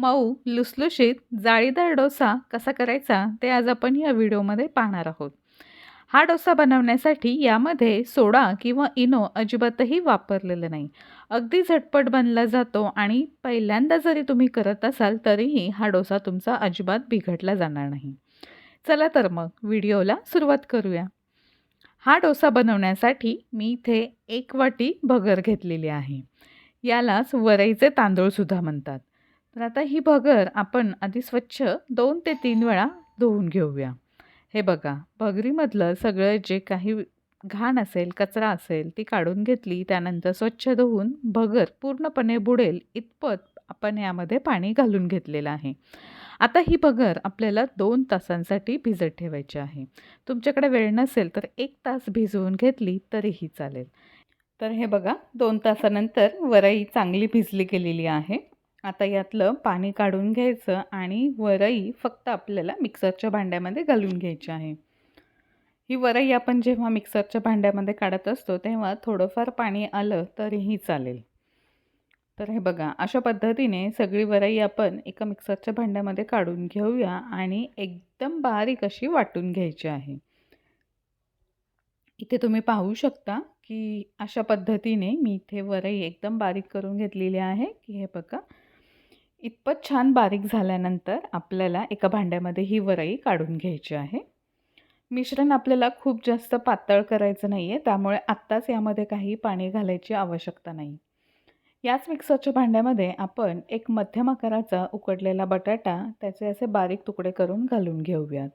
मऊ लुसलुशीत जाळीदार डोसा कसा करायचा ते आज आपण या व्हिडिओमध्ये पाहणार आहोत. हा डोसा बनवण्यासाठी यामध्ये सोडा किंवा इनो अजिबातही वापरलेलं नाही. अगदी झटपट बनला जातो आणि पहिल्यांदा जरी तुम्ही करत असाल तरीही हा डोसा तुमचा अजिबात बिघडला जाणार नाही. चला तर मग व्हिडिओला सुरुवात करूया. हा डोसा बनवण्यासाठी मी इथे एक वाटी भगर घेतलेली आहे. यालाच वरईचे तांदूळसुद्धा म्हणतात. तर आता ही भगर आपण आधी स्वच्छ दोन ते तीन वेळा धुवून घेऊया. हे बघा भगरीमधलं सगळं जे काही घाण असेल कचरा असेल ती काढून घेतली त्यानंतर स्वच्छ धुवून भगर पूर्णपणे बुडेल इतपत आपण यामध्ये पाणी घालून घेतलेलं आहे. आता ही भगर आपल्याला दोन तासांसाठी भिजत ठेवायची आहे. तुमच्याकडे वेळ नसेल तर एक तास भिजवून घेतली तरीही चालेल. तर हे बघा दोन तासानंतर वरई चांगली भिजली गेलेली आहे. आता यातलं पाणी काढून घ्यायचं आणि वरई फक्त आपल्याला मिक्सरच्या भांड्यामध्ये घालून घ्यायची आहे. ही वरई आपण जेव्हा मिक्सरच्या भांड्यामध्ये काढत असतो तेव्हा थोडंफार पाणी आलं तरीही चालेल. तर हे बघा अशा पद्धतीने सगळी वरई आपण एका मिक्सरच्या भांड्यामध्ये काढून घेऊया आणि एकदम बारीक अशी वाटून घ्यायची आहे. इथे तुम्ही पाहू शकता की अशा पद्धतीने मी इथे वरई एकदम बारीक करून घेतलेली आहे. की हे बघा इतपत छान बारीक झाल्यानंतर आपल्याला एका भांड्यामध्ये ही वरई काढून घ्यायची आहे. मिश्रण आपल्याला खूप जास्त पातळ करायचं नाही आहे त्यामुळे आत्ताच यामध्ये काही पाणी घालायची आवश्यकता नाही. याच मिक्सरच्या भांड्यामध्ये आपण एक मध्यम आकाराचा उकडलेला बटाटा त्याचे असे बारीक तुकडे करून घालून घेऊयात.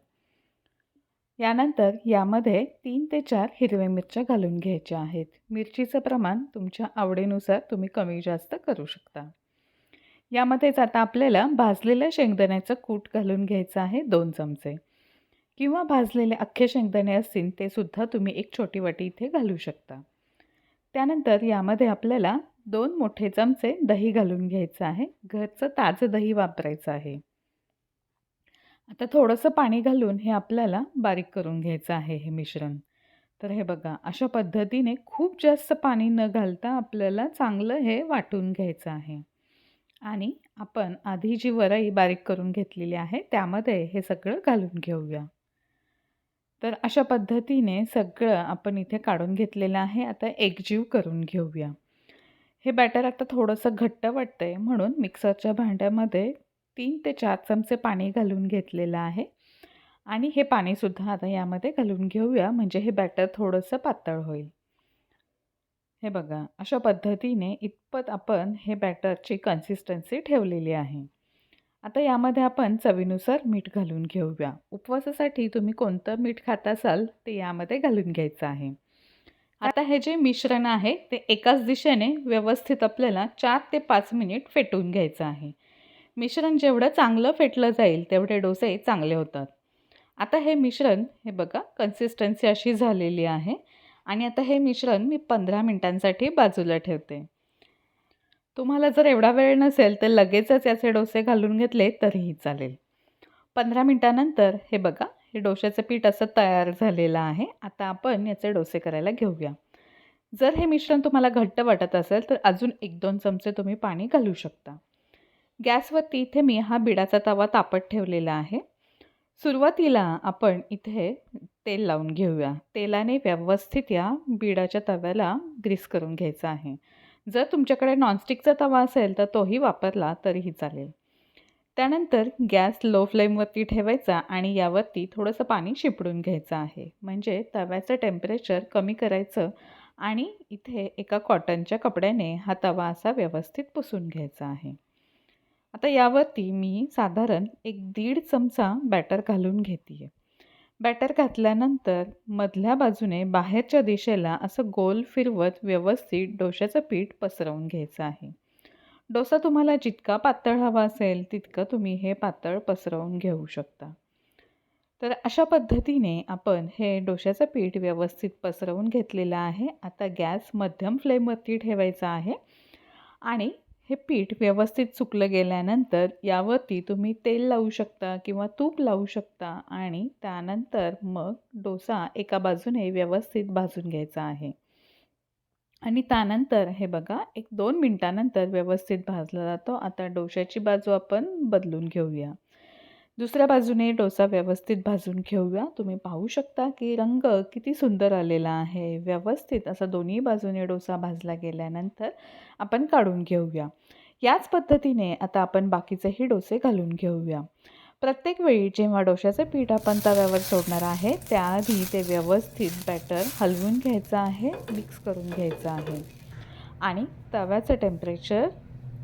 यानंतर यामध्ये तीन ते चार हिरव्या मिरच्या घालून घ्यायच्या आहेत. मिरचीचं प्रमाण तुमच्या आवडीनुसार तुम्ही कमी जास्त करू शकता. यामध्येच आता आपल्याला भाजलेल्या शेंगदाण्याचं कूट घालून घ्यायचं आहे दोन चमचे. किंवा भाजलेले अख्खे शेंगदाणे असतील ते सुद्धा तुम्ही एक छोटी वाटी इथे घालू शकता. त्यानंतर यामध्ये आपल्याला दोन मोठे चमचे दही घालून घ्यायचं आहे. घरचं ताजं दही वापरायचं आहे. आता थोडंसं पाणी घालून हे आपल्याला बारीक करून घ्यायचं आहे हे मिश्रण. तर हे बघा अशा पद्धतीने खूप जास्त पाणी न घालता आपल्याला चांगलं हे वाटून घ्यायचं आहे. आणि आपण आधी जी वरई बारीक करून घेतलेली आहे त्यामध्ये हे सगळं घालून घेऊया. तर अशा पद्धतीने सगळं आपण इथे काढून घेतलेलं आहे. आता एकजीव करून घेऊया. हे बॅटर आता थोडंसं घट्ट वाटतं आहे म्हणून मिक्सरच्या भांड्यामध्ये तीन ते चार चमचे पाणी घालून घेतलेलं आहे. आणि हे पाणीसुद्धा आता यामध्ये घालून घेऊया म्हणजे हे बॅटर थोडंसं पातळ होईल. हे बघा अशा पद्धतीने इतपत आपण हे बॅटरची कन्सिस्टन्सी ठेवलेली आहे. आता यामध्ये आपण चवीनुसार मीठ घालून घेऊया. उपवासासाठी तुम्ही कोणतं मीठ खात असाल ते यामध्ये घालून घ्यायचं आहे. आता हे जे मिश्रण आहे ते एकाच दिशेने व्यवस्थित आपल्याला चार ते पाच मिनिट फेटून घ्यायचं आहे. मिश्रण जेवढं चांगलं फेटलं जाईल तेवढे डोसे चांगले होतात. आता हे मिश्रण हे बघा कन्सिस्टन्सी अशी झालेली आहे. आणि आता हे मिश्रण मी पंधरा मिनटांसाठी बाजूला ठेवते. तुम्हाला जर एवढा वेळ नसेल तर लगेचच याचे डोसे घालून घेतले तरीही चालेल. पंधरा मिनटानंतर हे बघा हे डोश्याचं पीठ असं तयार झालेलं आहे. आता आपण याचे डोसे करायला घेऊया. जर हे मिश्रण तुम्हाला घट्ट वाटत असेल तर अजून एक दोन चमचे तुम्ही पाणी घालू शकता. गॅसवरती इथे मी हा बिडाचा तवा तापत ठेवलेला आहे. सुरुवातीला आपण इथे तेल लावून घेऊया. तेलाने व्यवस्थित या बिडाच्या तव्याला ग्रीस करून घ्यायचा आहे. जर तुमच्याकडे नॉनस्टिकचा तवा असेल तर तोही वापरला तरीही चालेल. त्यानंतर गॅस लो फ्लेमवरती ठेवायचा आणि यावरती थोडंसं पाणी शिपडून घ्यायचं आहे. म्हणजे तव्याचं टेम्परेचर कमी करायचं आणि इथे एका कॉटनच्या कपड्याने हा तवा असा व्यवस्थित पुसून घ्यायचा आहे. आता यावरती मी साधारण एक दीड चमचा बॅटर घालून घेते आहे बॅटर घातल्यानंतर मधल्या बाजूने बाहेरच्या दिशेला असं गोल फिरवत व्यवस्थित डोश्याचं पीठ पसरवून घ्यायचं आहे. डोसा तुम्हाला जितका पातळ हवा असेल तितकं तुम्ही हे पातळ पसरवून घेऊ शकता. तर अशा पद्धतीने आपण हे डोश्याचं पीठ व्यवस्थित पसरवून घेतलेलं आहे. आता गॅस मध्यम फ्लेमवरती ठेवायचा आहे आणि हे पीठ व्यवस्थित सुकलं गेल्यानंतर यावरती तुम्ही तेल लावू शकता किंवा तूप लावू शकता आणि त्यानंतर मग डोसा एका बाजूने व्यवस्थित भाजून घ्यायचा आहे. आणि त्यानंतर हे बघा एक दोन मिनटानंतर व्यवस्थित भाजला जातो. आता डोश्याची बाजू आपण बदलून घेऊया. दुसऱ्या बाजूने डोसा व्यवस्थित भाजून घेऊया. तुम्ही पाहू शकता की रंग किती सुंदर आलेला आहे. व्यवस्थित असा दोन्ही बाजूने डोसा भाजला गेल्यानंतर आपण काढून घेऊया. याच पद्धतीने आता आपण बाकीचेही डोसे घालून घेऊया. प्रत्येक वेळी जेव्हा डोश्याचं पीठ आपण तव्यावर सोडणार आहे त्याआधी ते व्यवस्थित बॅटर हलवून घ्यायचं आहे मिक्स करून घ्यायचं आहे. आणि तव्याचं टेम्परेचर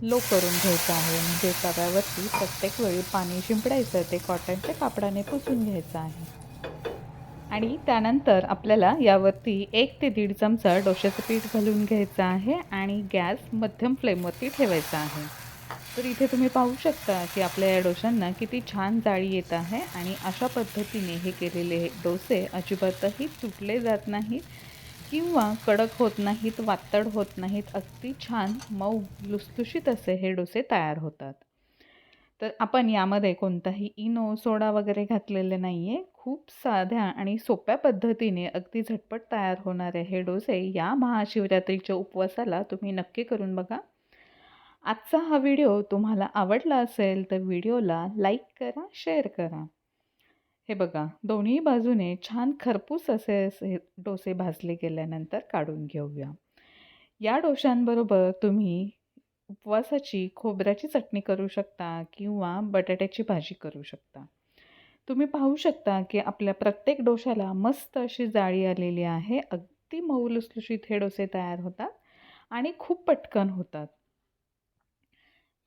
लो करून घ्यायचं आहे. म्हणजे तव्यावरती प्रत्येक वेळी पाणी शिंपडायचं ते कॉटनच्या कापडाने पुसून घ्यायचं आहे. आणि त्यानंतर आपल्याला यावरती एक ते दीड चमचा डोश्याचं पीठ घालून घ्यायचं आहे आणि गॅस मध्यम फ्लेमवरती ठेवायचा आहे. तर इथे तुम्ही पाहू शकता की आपल्या या डोशांना किती छान जाळी येत आहे आणि अशा पद्धतीने हे केलेले डोसे अजिबातही तुटले जात नाहीत. किंवा कडक होत नाहीत वातड होत नाहीत अगदी छान मऊ लुसलुशीत असे हे डोसे तयार होतात. तर आपण यामध्ये कोणताही इनो सोडा वगैरे घातलेले नाही आहे खूप साध्या आणि सोप्या पद्धतीने अगदी झटपट तयार होणारे हे डोसे या महाशिवरात्रीच्या उपवासाला तुम्ही नक्की करून बघा. आजचा हा व्हिडिओ तुम्हाला आवडला असेल तर व्हिडिओला लाईक करा शेअर करा. हे बघा दोन्ही बाजूने छान खरपूस असे असे डोसे भाजले गेल्यानंतर काढून घेऊया. या डोशांबरोबर तुम्ही उपवासाची खोबऱ्याची चटणी करू शकता किंवा बटाट्याची भाजी करू शकता. तुम्ही पाहू शकता की आपल्या प्रत्येक डोशाला मस्त अशी जाळी आलेली आहे. अगदी मऊ लुसलुशीत हे डोसे तयार होतात आणि खूप पटकन होतात.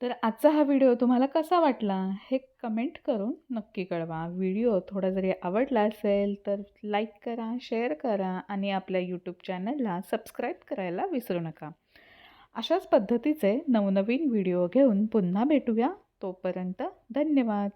तर आजचा हा व्हिडिओ तुम्हाला कसा वाटला हे कमेंट करून नक्की कळवा. व्हिडिओ थोडा जरी आवडला असेल तर लाईक करा शेअर करा आणि आपल्या यूट्यूब चॅनलला सबस्क्राईब करायला विसरू नका. अशाच पद्धतीचे नवनवीन व्हिडिओ घेऊन पुन्हा भेटूया. तोपर्यंत धन्यवाद.